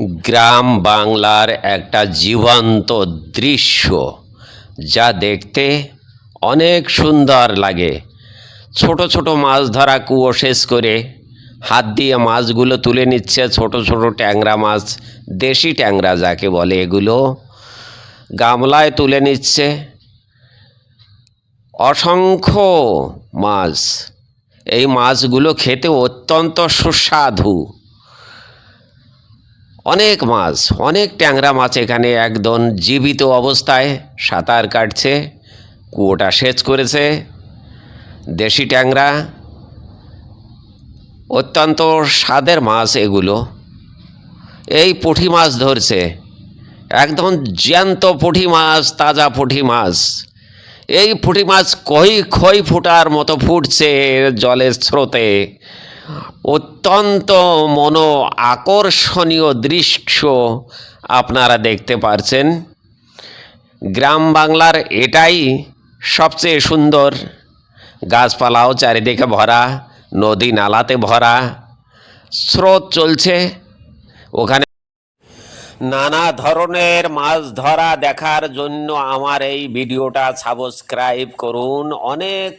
গ্রাম বাংলার একটা জীবন্ত দৃশ্য যা দেখতে অনেক সুন্দর লাগে। ছোট ছোট মাছ ধরা কুয়ো শেষ করে হাত দিয়ে মাছগুলো তুলে নিচ্ছে ছোট ছোট ট্যাংরা মাছ, দেশি ট্যাংরা যাকে বলে এগুলো। গামলায় তুলে নিচ্ছে অসংখ্য মাছ। এই মাছগুলো খেতে অত্যন্ত সুস্বাদু। অনেক মাছ, অনেক ট্যাংরা মাছ এখানে একদম জীবিত অবস্থায় সাঁতার কাটছে, কুয়োটা সেচ করেছে। দেশি ট্যাংরা, অত্যন্ত স্বাদের মাছ এগুলো। এই পুঁটি মাছ ধরছে, একদম জ্যান্ত পুঁটি মাছ, তাজা পুঁটি মাছ। এই পুঁটি মাছ কই খই ফুটার মতো ফুটছে জলের স্রোতে। অত্যন্ত মন আকর্ষণীয় দৃশ্য আপনারা দেখতে পারছেন। গ্রাম বাংলার এটাই সবচেয়ে সুন্দর। গাছপালাও চারিদিকে ভরা, নদী নালাতে ভরা, স্রোত চলছে। ওখানে নানা ধরনের মাছ ধরা দেখার জন্য আমার এই ভিডিওটা সাবস্ক্রাইব করুন। অনেক